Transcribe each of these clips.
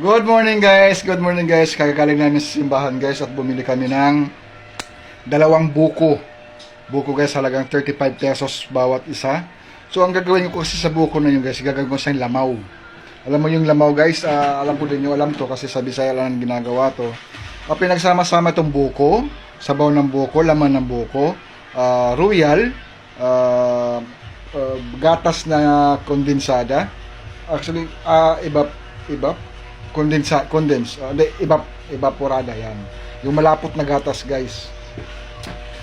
Good morning guys! Good morning guys! Kagagaling namin sa simbahan guys at bumili kami ng dalawang buko. Buko guys halagang 35 pesos bawat isa. So ang gagawin ko kasi sa buko na yun guys, gagawin ko sa lamaw. Alam mo yung lamaw guys, ah, alam ko din yung alam to kasi sa Bisaya lang ginagawa to. Uh, pinagsama-sama itong buko, sabaw ng buko, laman ng buko, ah, royal, ah, ah, gatas na kondensada. Actually, ah, iba, iba, kondensa, condense, uh, ibap, evaporada yan. Yung malapot na gatas guys.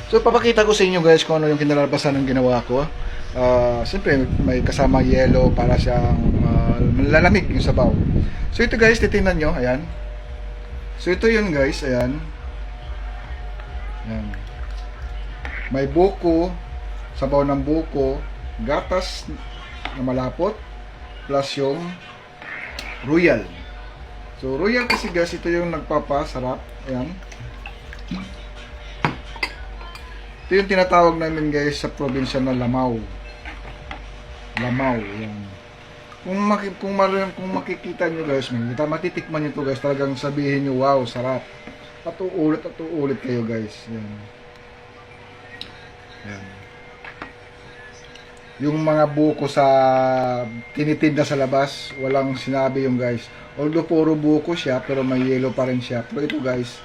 So, papakita ko sa inyo guys kung ano yung kinalabasan ng ginawa ko. Ah, Siyempre, may kasama yellow para siyang ah, malalamig yung sabaw. So, ito guys, titingnan nyo. Ayan. So, ito yun guys. Ayan. Ayan. May buko, sabaw ng buko, gatas na malapot, plus yung royal. So, royal kasi guys, ito yung nagpapasarap. Ayan. Ito yung tinatawag namin guys sa probinsya na Lamaw. Lamaw, yan. Kung, maki, kung, mar- kung makikita nyo guys, makikita, matitikman nyo to guys, talagang sabihin nyo, wow, sarap. At uulit at uulit kayo guys. Yan. Yan. Yung mga buko sa tinitinda sa labas, walang sinabi yung guys. Although puro buko siya, pero may yellow pa rin siya. Pero ito guys,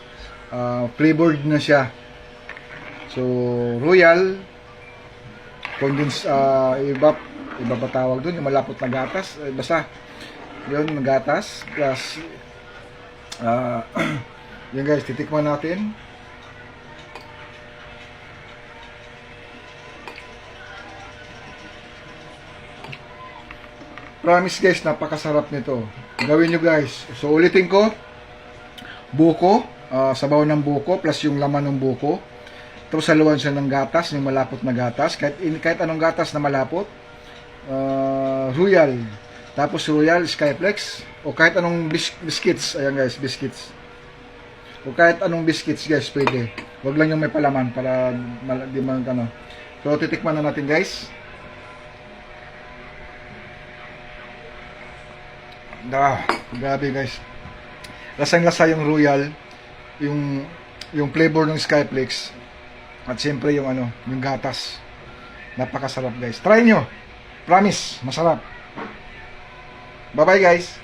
ah, flavored na siya. So, royal, condense, uh, iba, iba pa tawag doon, yung malapot na gatas, eh, basta, yun, gatas, plus, ah, yun guys, titikman natin. Promise guys, napakasarap nito. Gawin nyo guys. So, ulitin ko, buko, ah, sabaw ng buko, plus yung laman ng buko. Tapos saluan siya ng gatas, yung malapot na gatas. Kahit, kahit anong gatas na malapot. Uh, royal. Tapos royal, skyflex. O kahit anong bis- biscuits. Ayan guys, biscuits. O kahit anong biscuits guys, pwede. Huwag lang yung may palaman para di man ano. So titikman na natin guys. Ah, grabe guys. Lasang-lasa yung royal, yung yung flavor ng Skyflex. At siyempre yung ano, yung gatas. Napakasarap guys. Try nyo. Promise, masarap. Bye-bye guys.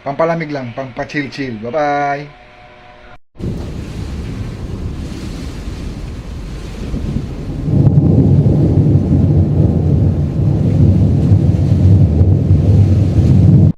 Pampalamig lang, pang pa-chill-chill. Bye-bye.